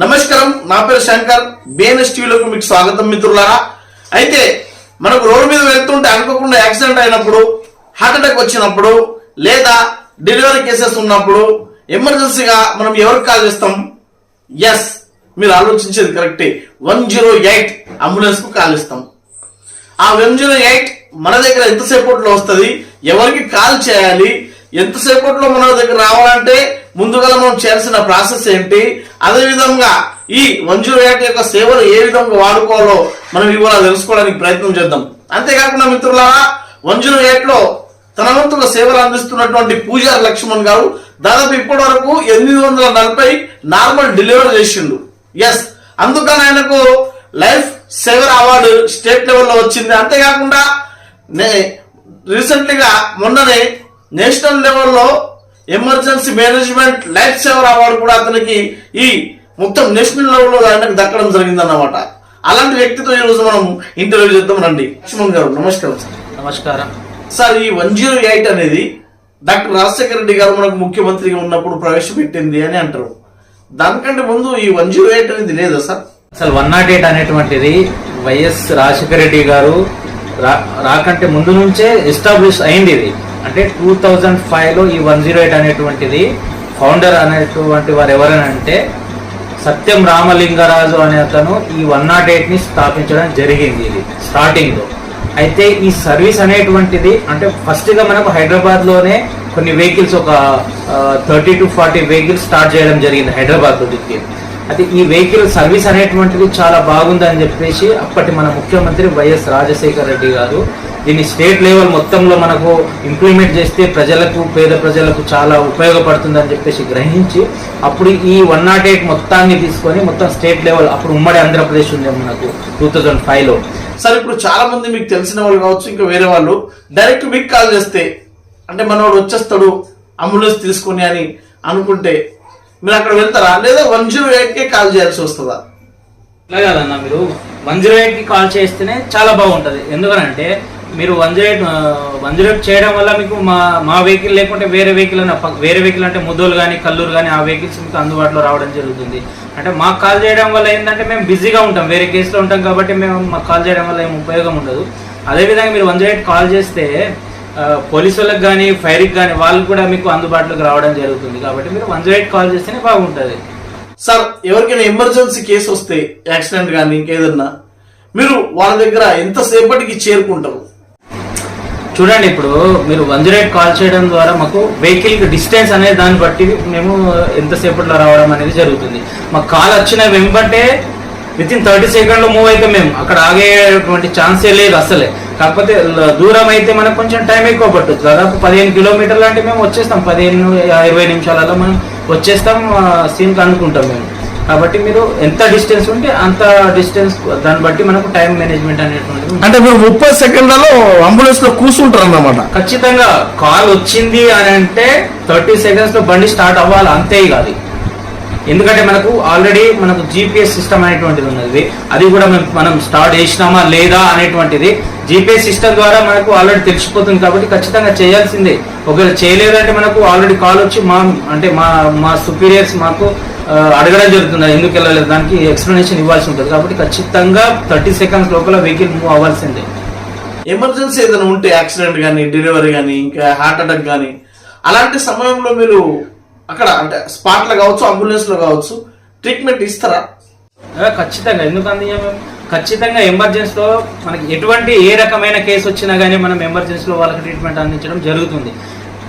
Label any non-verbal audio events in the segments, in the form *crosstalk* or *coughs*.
నమస్కారం నా పేరు శంకర్. బిఎన్ఎస్ టీవీలోకి మీకు స్వాగతం మిత్రులారా. అయితే మనకు రోడ్డు మీద వెళ్తుంటే అనుకోకుండా యాక్సిడెంట్ అయినప్పుడు హార్ట్ అటాక్ వచ్చినప్పుడు లేదా డెలివరీ కేసెస్ ఉన్నప్పుడు ఎమర్జెన్సీగా మనం ఎవరికి కాల్ చేస్తాం? ఎస్ మీరు ఆలోచించేది కరెక్టే. వన్ జీరో ఎయిట్ అంబులెన్స్కు కాల్ ఇస్తాం ఆ వన్ జీరో ఎయిట్ మన దగ్గర ఎంతసేపట్లో వస్తుంది? ఎవరికి కాల్ చేయాలి? ఎంతసేపట్లో మన దగ్గర రావాలంటే ముందుగా మనం చేయాల్సిన ప్రాసెస్ ఏంటి? అదే విధంగా ఈ వన్ జీరో ఎయిట్ యొక్క సేవలు ఏ విధంగా వాడుకోవాలో మనం ఇవాళ తెలుసుకోవడానికి ప్రయత్నం చేద్దాం. అంతేకాకుండా మిత్రులారా వన్ జీరో లో తన వంతుగా సేవలు అందిస్తున్నటువంటి పూజారి లక్ష్మణ్ గారు దాదాపు ఇప్పటి వరకు ఎనిమిది వందల నలభై నార్మల్ డెలివరీ చేసిండు. ఎస్ అందుకని ఆయనకు లైఫ్ సేవర్ అవార్డు స్టేట్ లెవెల్లో వచ్చింది. అంతేకాకుండా నే రీసెంట్లీగా మొన్ననే నేషనల్ లెవెల్లో emergency management life saver award కూడా అతనికి ఈ మొత్తం నేషనల్ లెవెల్లో ఆయనకు దక్కడం జరిగిందన్నమాట. అలాంటి వ్యక్తితో ఈరోజు మనం ఇంటర్వ్యూ చేద్దాం రండి. లక్ష్మణ్ గారు నమస్కారం సార్. నమస్కారం. సార్ ఈ వన్ జీరో ఎయిట్ అనేది డాక్టర్ రాజశేఖర రెడ్డి గారు మనకు ముఖ్యమంత్రిగా ఉన్నప్పుడు ప్రవేశపెట్టింది అని అంటారు. దానికంటే ముందు ఈ వన్ జీరో ఎయిట్ అనేది లేదా సార్? అసలు వన్ నాట్ ఎయిట్ అనేటువంటిది వైఎస్ రాజశేఖర రెడ్డి గారు రాకంటే ముందు నుంచే ఎస్టాబ్లిష్ అయింది ఇది. అంటే టూ థౌజండ్ ఫైవ్లో ఈ వన్ జీరో ఎయిట్ అనేటువంటిది ఫౌండర్ అనేటువంటి వారు ఎవరనంటే సత్యం రామలింగరాజు అనే అతను ఈ వన్ నాట్ ఎయిట్ని స్థాపించడం జరిగింది ఇది స్టార్టింగ్లో అయితే ఈ సర్వీస్ అనేటువంటిది అంటే ఫస్ట్గా మనకు హైదరాబాద్లోనే కొన్ని వెహికల్స్ ఒక thirty to forty vehicles start చేయడం జరిగింది హైదరాబాద్లో దిక్కి అయితే ఈ వెహికల్ సర్వీస్ అనేటువంటిది చాలా బాగుందని చెప్పేసి అప్పటి మన ముఖ్యమంత్రి వైఎస్ రాజశేఖర రెడ్డి గారు దీన్ని స్టేట్ లెవెల్ మొత్తంలో మనకు ఇంప్లిమెంట్ చేస్తే ప్రజలకు పేద ప్రజలకు చాలా ఉపయోగపడుతుందని చెప్పేసి గ్రహించి అప్పుడు ఈ వన్ నాట్ ఎయిట్ మొత్తాన్ని తీసుకొని మొత్తం స్టేట్ లెవెల్ అప్పుడు ఉమ్మడి ఆంధ్రప్రదేశ్ ఉంది మనకు టూ థౌజండ్ ఫైవ్లో సార్ ఇప్పుడు చాలా మంది మీకు తెలిసిన వాళ్ళు కావచ్చు ఇంకా వేరే వాళ్ళు డైరెక్ట్ మీకు కాల్ చేస్తే అంటే మనోడు వచ్చేస్తాడు అంబులెన్స్ తీసుకొని అని అనుకుంటే మీరు అక్కడ వెళ్తారా? లేదా వన్ జీరో ఎయిట్ కే కాల్ చేయాల్సి వస్తుందా? అలా కాదన్న మీరు. వన్ జీరో కి కాల్ చేస్తేనే చాలా బాగుంటుంది. ఎందుకనంటే మీరు one zero eight one zero eight చేయడం వల్ల మీకు మా మా వెహికల్ లేకుంటే వేరే వెహికల్ అన్న వేరే వెహికల్ అంటే ముద్దోలు కానీ కల్లూరు కానీ ఆ వెహికల్స్ మీకు అందుబాటులో రావడం జరుగుతుంది. అంటే మాకు కాల్ చేయడం వల్ల ఏంటంటే మేము బిజీగా ఉంటాం వేరే కేసులో ఉంటాం కాబట్టి మేము మాకు కాల్ చేయడం వల్ల ఏం ఉపయోగం ఉండదు. అదేవిధంగా మీరు వన్ జీరో ఎయిట్ కాల్ చేస్తే పోలీసు వాళ్ళకి కానీ ఫైర్కి కానీ వాళ్ళు కూడా మీకు అందుబాటులోకి రావడం జరుగుతుంది. కాబట్టి మీరు వన్ జీరో ఎయిట్ కాల్ చేస్తేనే బాగుంటుంది. సార్ ఎవరికైనా ఎమర్జెన్సీ కేసు వస్తే యాక్సిడెంట్ కానీ ఇంకేదన్నా మీరు వాళ్ళ దగ్గర ఎంతసేపటికి చేరుకుంటారు? చూడండి ఇప్పుడు మీరు వన్ జీరో ఎయిట్ కాల్ చేయడం ద్వారా మాకు వెహికల్ డిస్టెన్స్ అనే దాన్ని బట్టి మేము ఎంతసేపట్లో రావడం అనేది జరుగుతుంది. మాకు కాల్ వచ్చిన వెంబటే విత్ ఇన్ థర్టీ సెకండ్లో మూవ్ అయితే మేము అక్కడ ఆగేటువంటి ఛాన్సే లేదు అసలే. కాకపోతే దూరం అయితే మనకు కొంచెం టైం ఎక్కువ పట్టుద్ది దాదాపు పదిహేను కిలోమీటర్లు అంటే మేము వచ్చేస్తాం. పదిహేను ఇరవై నిమిషాలలో మనం వచ్చేస్తాం సీన్కి అనుకుంటాం మేము. కాబట్టి మీరు ఎంత డిస్టెన్స్ ఉంటే అంత డిస్టెన్స్ దాన్ని బట్టి మనకు టైం మేనేజ్మెంట్ అనేటువంటిది. అంటే మీరు ముప్పై సెకండ్లలో అంబులెన్స్లో కూర్చుంటారు అన్నమాట ఖచ్చితంగా కాల్ వచ్చింది అని అంటే థర్టీ సెకండ్స్లో బండి స్టార్ట్ అవ్వాలి అంతే కాదు ఎందుకంటే మనకు ఆల్రెడీ మనకు జీపీఎస్ సిస్టమ్ అనేటువంటిది ఉన్నది. అది కూడా మనం మనం స్టార్ట్ చేసినామా లేదా అనేటువంటిది జీపీఎస్ సిస్టమ్ ద్వారా మనకు ఆల్రెడీ తెలిసిపోతుంది కాబట్టి ఖచ్చితంగా చేయాల్సిందే. ఒకవేళ చేయలేదంటే మనకు ఆల్రెడీ కాల్ వచ్చి మా అంటే మా మా సుపీరియర్స్ మాకు అడగడం జరుగుతుంది. ఎందుకు వెళ్ళలేదు? దానికి ఎక్స్ప్లెనేషన్ ఇవ్వాల్సి ఉంటుంది. కాబట్టి ఖచ్చితంగా థర్టీ సెకండ్స్ లోపల వెహికల్ మూవ్ అవ్వాల్సిందే. ఎమర్జెన్సీ ఏదైనా ఉంటే యాక్సిడెంట్ కానీ డెలివరీ కానీ ఇంకా హార్ట్ అటాక్ కానీ అలాంటి సమయంలో మీరు అక్కడ అంటే స్పాట్లో కావచ్చు అంబులెన్స్లో కావచ్చు ట్రీట్మెంట్ ఇస్తారా? ఖచ్చితంగా. ఎందుకు అందించాం మేము ఖచ్చితంగా ఎమర్జెన్సీలో మనకి ఎటువంటి ఏ రకమైన కేసు వచ్చినా కానీ మనం ఎమర్జెన్సీలో వాళ్ళకి ట్రీట్మెంట్ అందించడం జరుగుతుంది.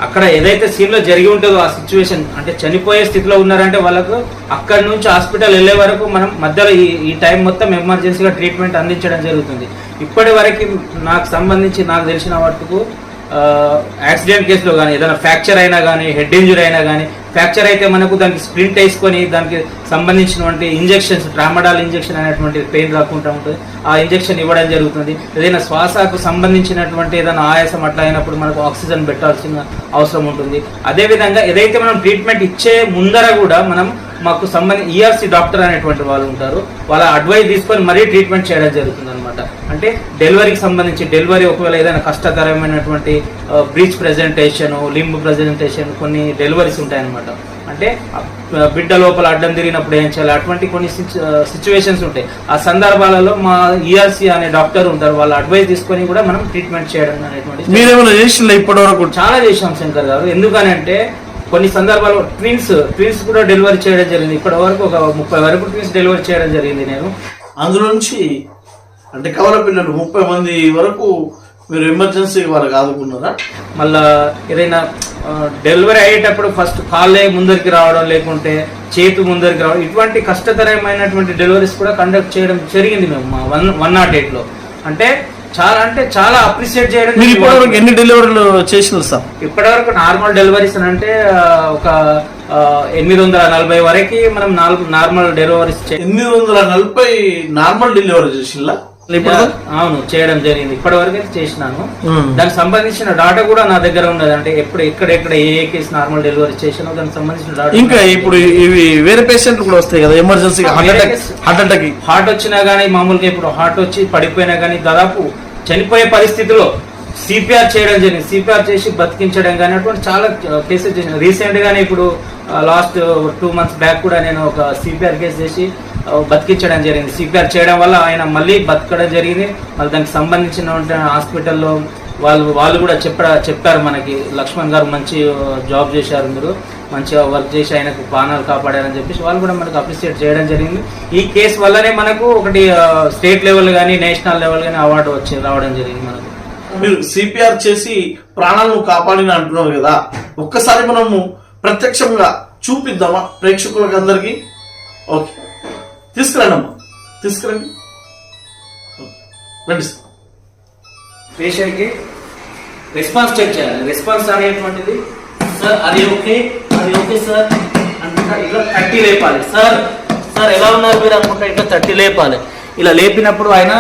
అక్కడ ఏదైతే సీన్లో జరిగి ఉంటుందో ఆ సిచ్యువేషన్ అంటే చనిపోయే స్థితిలో ఉన్నారంటే వాళ్ళకు అక్కడి నుంచి హాస్పిటల్ వెళ్ళే వరకు మనం మధ్యలో ఈ ఈ టైం మొత్తం ఎమర్జెన్సీగా ట్రీట్మెంట్ అందించడం జరుగుతుంది. ఇప్పటి వరకు నాకు సంబంధించి నాకు తెలిసిన మట్టుకు యాక్సిడెంట్ కేసులో కానీ ఏదైనా ఫ్రాక్చర్ అయినా కానీ హెడ్ ఇంజురీ అయినా కానీ ఫ్రాక్చర్ అయితే మనకు దానికి స్ప్రింట్ వేసుకొని దానికి సంబంధించినటువంటి ఇంజెక్షన్స్ ట్రామడాల్ ఇంజెక్షన్ అనేటువంటి పెయిన్ రాకుండా ఉంటుంది. ఆ ఇంజెక్షన్ ఇవ్వడం జరుగుతుంది. ఏదైనా శ్వాసకు సంబంధించినటువంటి ఏదైనా ఆయాసం అట్లా అయినప్పుడు మనకు ఆక్సిజన్ పెట్టాల్సిన అవసరం ఉంటుంది. అదేవిధంగా ఏదైతే మనం ట్రీట్మెంట్ ఇచ్చే ముందర కూడా మనం మాకు సంబంధి ఈఆర్సీ డాక్టర్ అనేటువంటి వాళ్ళు ఉంటారు. వాళ్ళ అడ్వైస్ తీసుకొని మరీ ట్రీట్మెంట్ చేయడం జరుగుతుంది అనమాట అంటే డెలివరీకి సంబంధించి డెలివరీ ఒకవేళ ఏదైనా కష్టతరమైనటువంటి బ్రీచ్ ప్రెజెంటేషన్ లింబ్ ప్రెజెంటేషన్ కొన్ని డెలివరీస్ ఉంటాయన్నమాట. అంటే బిడ్డ లోపల అడ్డం తిరిగినప్పుడు ఏం చేయాలి? అటువంటి కొన్ని సిచ్యువేషన్స్ ఉంటాయి. ఆ సందర్భాలలో మా ఈఆర్సీ అనే డాక్టర్ ఉంటారు. వాళ్ళ అడ్వైస్ తీసుకొని కూడా మనం ట్రీట్మెంట్ చేయడం అనేటువంటి మీరేమైనా చేసిందా ఇప్పటి వరకు చాలా చేశాం శంకర్ గారు. ఎందుకనంటే కొన్ని సందర్భాల్లో ట్విన్స్ ట్విన్స్ కూడా డెలివరీ చేయడం జరిగింది. ఇప్పటి వరకు ఒక ముప్పై వరకు ట్విన్స్ డెలివరీ చేయడం జరిగింది నేను. అందులో నుంచి అంటే కవల పిల్లలు ముప్పై మంది వరకు మీరు ఎమర్జెన్సీ వాళ్ళకి ఆదుకున్నారా? మళ్ళా ఏదైనా డెలివరీ అయ్యేటప్పుడు ఫస్ట్ కాళ్ళే ముందరికి రావడం లేకుంటే చేతు ముందరికి రావడం ఇటువంటి కష్టతరమైనటువంటి డెలివరీస్ కూడా కండక్ట్ చేయడం జరిగింది మేము మా వన్ వన్ నాట్ ఎయిట్లో అంటే చాలా అంటే చాలా అప్రిషియేట్ చేయడం మీరు ఇప్పటి వరకు జరిగింది. ఎన్ని డెలివరీలు చేసినారు సార్? ఇప్పటివరకు నార్మల్ డెలివరీస్ అంటే ఒక ఎనిమిది వందల నలభై వరకు మనం నాలుగు నార్మల్ డెలివరీస్ చే- ఎనిమిది వందల నలభై నార్మల్ డెలివరీ చేసిందా అవును చేయడం జరిగింది. ఇప్పటి వరకు అయితే చేసినాను. దానికి సంబంధించిన డాటా కూడా నా దగ్గర ఉన్నది. అంటే ఎప్పుడు ఎక్కడ ఎక్కడ ఏ ఏ కేసు నార్మల్ డెలివరీ చేసినో దానికి సంబంధించిన డాటా ఇంకా ఇప్పుడు ఇవి వేరే పేషెంట్లు కూడా వస్తాయి కదా emergency heart attack heart attack heart వచ్చినా గానీ మామూలుగా ఇప్పుడు హార్ట్ వచ్చి పడిపోయినా గానీ దాదాపు చనిపోయే పరిస్థితిలో సిపిఆర్ చేయడం జరిగింది. సిపిఆర్ చేసి బతికించడం కానీ అటువంటి చాలా కేసెస్ చేసిన రీసెంట్గానే ఇప్పుడు లాస్ట్ టూ మంత్స్ బ్యాక్ కూడా నేను ఒక సిపిఆర్ కేసు చేసి బతికించడం జరిగింది. సిపిఆర్ చేయడం వల్ల ఆయన మళ్ళీ బతకడం జరిగింది. మళ్ళీ దానికి సంబంధించిన హాస్పిటల్లో వాళ్ళు వాళ్ళు కూడా చెప్ప చెప్పారు మనకి. లక్ష్మణ్ గారు మంచి జాబ్ చేశారు మీరు మంచిగా వర్క్ చేసి ఆయనకు ప్రాణాలు కాపాడారని చెప్పేసి వాళ్ళు కూడా మనకు అప్రిషియేట్ చేయడం జరిగింది. ఈ కేసు వల్లనే మనకు ఒకటి స్టేట్ లెవెల్ కానీ నేషనల్ లెవెల్ కానీ అవార్డు వచ్చి రావడం జరిగింది మనకు. మీరు సిపిఆర్ చేసి ప్రాణాలను కాపాడిన అంటున్నారు కదా ఒక్కసారి మనము ప్రత్యక్షంగా చూపిద్దామా ప్రేక్షకులకు అందరికి? ఓకే. తీసుకురండి అమ్మా. తీసుకురండి. రండి సార్ పేషెంట్కి రెస్పాన్స్ చెక్ చేయాలి. రెస్పాన్స్ అనేటువంటిది సార్ అది ఓకే అది ఓకే సార్. అనుకుంటా ఇలా తట్టి లేపాలి. సార్ సార్ ఎలా ఉన్నారు మీరు అనుకుంటా ఇట్లా తట్టి లేపాలి. ఇలా లేపినప్పుడు ఆయన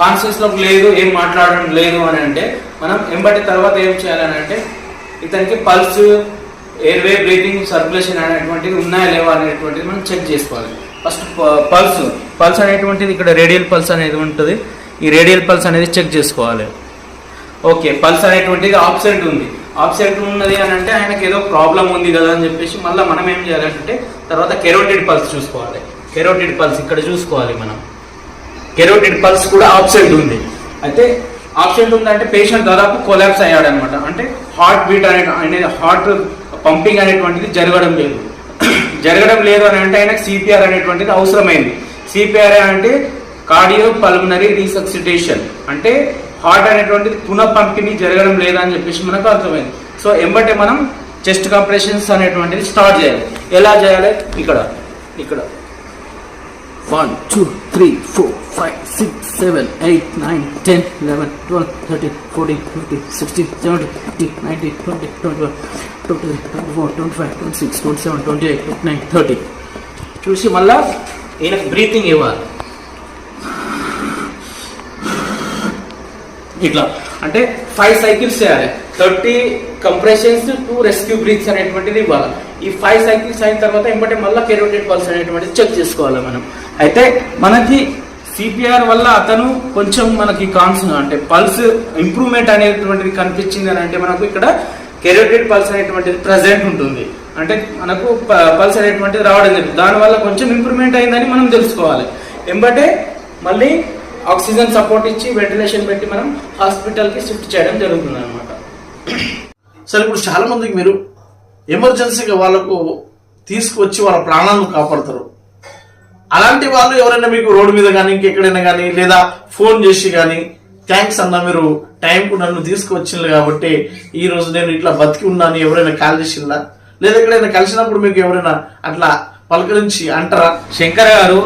కాన్షియస్లో లేదు ఏం మాట్లాడడం లేదు అని అంటే మనం ఎంబటి తర్వాత ఏం చేయాలని అంటే ఇతనికి పల్స్ ఎయిర్వే బ్రీతింగ్ సర్క్యులేషన్ అనేటువంటిది ఉన్నాయా లేవా అనేటువంటిది మనం చెక్ చేసుకోవాలి. First pulse. పల్స్ అనేటువంటిది ఇక్కడ రేడియల్ పల్స్ అనేది ఉంటుంది. ఈ రేడియల్ పల్స్ అనేది చెక్ చేసుకోవాలి. ఓకే పల్స్ అనేటువంటిది ఆబ్సెంట్ ఉంది. ఆబ్సెంట్ ఉన్నది అని అంటే ఆయనకి ఏదో ప్రాబ్లం ఉంది కదా అని చెప్పేసి మళ్ళీ మనం ఏం చేయాలంటే తర్వాత కెరోటిడ్ పల్స్ చూసుకోవాలి. కెరోటిడ్ పల్స్ ఇక్కడ చూసుకోవాలి మనం. కెరోటిడ్ పల్స్ కూడా ఆబ్సెంట్ ఉంది. అయితే ఆబ్సెంట్ ఉందంటే పేషెంట్ దాదాపు కొలాప్స్ అయ్యాడు అనమాట అంటే హార్ట్ బీట్ అనే అనేది హార్ట్ పంపింగ్ అనేటువంటిది జరగడం లేదు. *coughs* జరగడం లేదు అని అంటే ఆయనకు సిపిఆర్ అనేటువంటిది అవసరమైంది. సిపిఆర్ అంటే కార్డియో పల్మనరీ రీసక్సిటేషన్ అంటే హార్ట్ అనేటువంటి పునః పంపిణీ జరగడం లేదని చెప్పేసి మనకు అర్థమైంది. సో ఎంబటే మనం చెస్ట్ కాంప్రెషన్స్ అనేటువంటిది స్టార్ట్ చేయాలి. ఎలా చేయాలి? ఇక్కడ. ఇక్కడ. One two three four five six seven eight nine ten eleven twelve thirteen fourteen fifteen sixteen seventeen eighteen nineteen twenty twenty one twenty three twenty four twenty five twenty six twenty seven twenty eight twenty nine thirty చూసి మళ్ళీ ఈయనకు breathing ఇవ్వాలి. ఇట్లా. అంటే five cycles చేయాలి. Thirty compressions two rescue breaths అనేటువంటిది ఇవ్వాలి. ఈ ఫైవ్ సైకిల్స్ అయిన తర్వాత ఏంటంటే మళ్ళీ కెరోటెడ్ పల్స్ అనేటువంటిది చెక్ చేసుకోవాలి మనం. అయితే మనకి సిపిఆర్ వల్ల అతను కొంచెం మనకి కాన్స్ అంటే పల్స్ ఇంప్రూవ్మెంట్ అనేటువంటిది కనిపించింది అని అంటే మనకు ఇక్కడ కెరోటెడ్ పల్స్ అనేటువంటిది ప్రజెంట్ ఉంటుంది. అంటే మనకు పల్స్ అనేటువంటిది రావడం జరిగింది దానివల్ల కొంచెం ఇంప్రూవ్మెంట్ అయిందని మనం తెలుసుకోవాలి. ఎంబటే మళ్ళీ ఆక్సిజన్ సపోర్ట్ ఇచ్చి వెంటిలేషన్ పెట్టి మనం హాస్పిటల్కి షిఫ్ట్ చేయడం జరుగుతుంది అనమాట సరే ఇప్పుడు చాలా మందికి మీరు ఎమర్జెన్సీగా వాళ్ళకు తీసుకువచ్చి వాళ్ళ ప్రాణాలను కాపాడతారు. అలాంటి వాళ్ళు ఎవరైనా మీకు రోడ్డు మీద కానీ ఇంకెక్కడైనా కానీ లేదా ఫోన్ చేసి కానీ థ్యాంక్స్ అన్న మీరు టైంకు నన్ను తీసుకువచ్చిండ్రు కాబట్టి ఈ రోజు నేను ఇట్లా బతికి ఉన్నాను ఎవరైనా కాల్ చేసిందా? లేదా ఎక్కడైనా కలిసినప్పుడు మీకు ఎవరైనా అట్లా పలకరించి అంటారా? శంకర్ గారు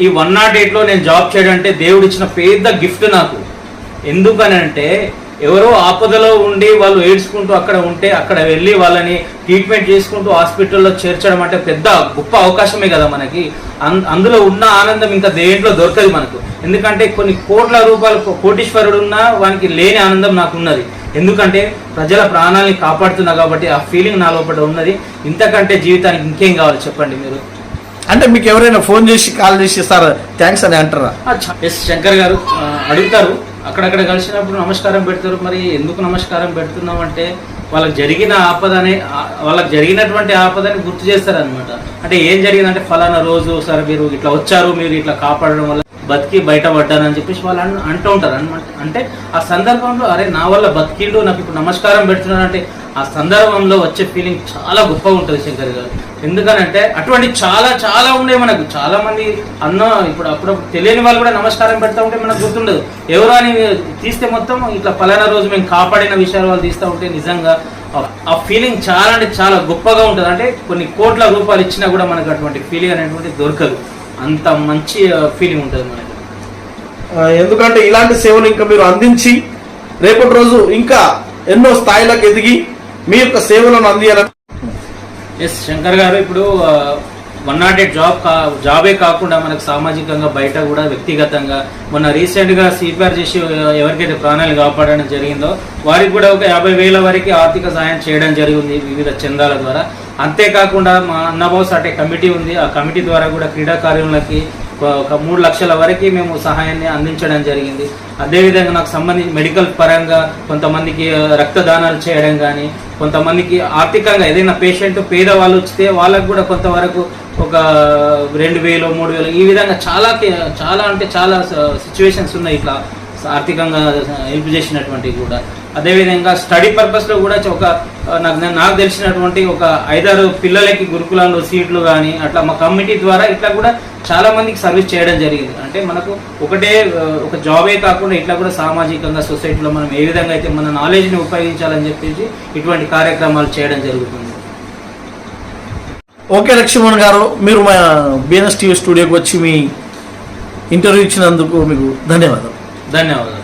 ఈ వన్ నాట్ ఎయిట్లో నేను జాబ్ చేయడం అంటే దేవుడు ఇచ్చిన పెద్ద గిఫ్ట్ నాకు. ఎందుకనంటే ఎవరో ఆపదలో ఉండి వాళ్ళు ఏడ్చుకుంటూ అక్కడ ఉంటే అక్కడ వెళ్ళి వాళ్ళని ట్రీట్మెంట్ చేసుకుంటూ హాస్పిటల్లో చేర్చడం అంటే పెద్ద గొప్ప అవకాశమే కదా మనకి. అం- అందులో ఉన్న ఆనందం ఇంకా దేంట్లో దొరకదు మనకు. ఎందుకంటే కొన్ని కోట్ల రూపాయలు కోటీశ్వరుడు ఉన్నా వానికి లేని ఆనందం నాకు ఉన్నది ఎందుకంటే ప్రజల ప్రాణాలని కాపాడుతున్నా కాబట్టి ఆ ఫీలింగ్ నా లోపల ఉన్నది. ఇంతకంటే జీవితానికి ఇంకేం కావాలి చెప్పండి మీరు? అంటే మీకు ఎవరైనా ఫోన్ చేసి కాల్ చేసి సార్ థ్యాంక్స్ అని అంటారా? ఎస్ శంకర్ గారు అడుగుతారు. అక్కడక్కడ కలిసినప్పుడు నమస్కారం పెడతారు. మరి ఎందుకు నమస్కారం పెడుతున్నాం అంటే వాళ్ళకి జరిగిన ఆపదని వాళ్ళకి జరిగినటువంటి ఆపదని గుర్తు చేస్తారనమాట అంటే ఏం జరిగిందంటే ఫలానా రోజు ఒకసారి మీరు ఇట్లా వచ్చారు మీరు ఇట్లా కాపాడడం వల్ల బతికి బయటపడ్డానని చెప్పేసి వాళ్ళు అంటూ ఉంటారు అనమాట అంటే ఆ సందర్భంలో అరే నా వల్ల బతికిండు నాకు ఇప్పుడు నమస్కారం పెడుతున్నాను అంటే ఆ సందర్భంలో వచ్చే ఫీలింగ్ చాలా గొప్పగా ఉంటుంది శంకర్ గారు. ఎందుకనంటే అటువంటి చాలా చాలా ఉండే మనకు. చాలా మంది అన్న ఇప్పుడు అప్పుడప్పుడు తెలియని వాళ్ళు కూడా నమస్కారం పెడతా ఉంటే మనకు గుర్తుండదు. ఎవరు అని తీస్తే మొత్తం ఇట్లా పలానా రోజు మేము కాపాడిన విషయాలు వాళ్ళు తీస్తూ ఉంటే నిజంగా ఆ- ఫీలింగ్ చాలా అంటే చాలా గొప్పగా ఉంటుంది. అంటే కొన్ని కోట్ల రూపాయలు ఇచ్చినా కూడా మనకు అటువంటి ఫీలింగ్ అనేటువంటి దొరకదు. అంత మంచి ఫీలింగ్ ఉంటుంది మనకి. ఎందుకంటే ఇలాంటి సేవలు ఇంకా మీరు అందించి రేపటి రోజు ఇంకా ఎన్నో స్థాయిలకు ఎదిగి మీ యొక్క సేవలను అందియాలని ఎస్ శంకర్ గారు ఇప్పుడు వన్ నాట్ ఎయిట్ జాబ్ కా జాబే కాకుండా మనకు సామాజికంగా బయట కూడా వ్యక్తిగతంగా మొన్న రీసెంట్గా సిపిఆర్ చేసి ఎవరికైతే ప్రాణాలు కాపాడడం జరిగిందో వారికి కూడా ఒక యాభై వేల వరకు ఆర్థిక సహాయం చేయడం జరిగింది వివిధ చందాల ద్వారా. అంతేకాకుండా మా అన్నబాస్ అటే కమిటీ ఉంది. ఆ కమిటీ ద్వారా కూడా క్రీడాకారులకి ఒక- ఒక మూడు లక్షల వరకు మేము సహాయాన్ని అందించడం జరిగింది. అదేవిధంగా నాకు సంబంధించి మెడికల్ పరంగా కొంతమందికి రక్తదానాలు చేయడం కానీ కొంతమందికి ఆర్థికంగా ఏదైనా పేషెంట్ పేదవాళ్ళు వస్తే వాళ్ళకు కూడా కొంతవరకు ఒక రెండు వేలు మూడు వేలు ఈ విధంగా చాలా చాలా అంటే చాలా సిచ్యువేషన్స్ ఉన్నాయి ఇట్లా ఆర్థికంగా హెల్ప్ చేసినటువంటి కూడా. అదేవిధంగా స్టడీ పర్పస్లో కూడా ఒక నాకు నాకు తెలిసినటువంటి ఒక ఐదారు పిల్లలకి గురుకులంలో సీట్లు కానీ అట్లా మా కమిటీ ద్వారా ఇట్లా కూడా చాలా మందికి సర్వీస్ చేయడం జరిగింది. అంటే మనకు ఒకటే ఒక జాబే కాకుండా ఇట్లా కూడా సామాజికంగా సొసైటీలో మనం ఏ విధంగా అయితే మన నాలెడ్జ్ని ఉపయోగించాలని చెప్పేసి ఇటువంటి కార్యక్రమాలు చేయడం జరుగుతుంది. ఓకే లక్ష్మణ్ గారు మీరు మా బిఎన్ఎస్ టీవీ స్టూడియోకి వచ్చి మీ ఇంటర్వ్యూ ఇచ్చినందుకు మీకు ధన్యవాదాలు. ధన్యవాదాలు.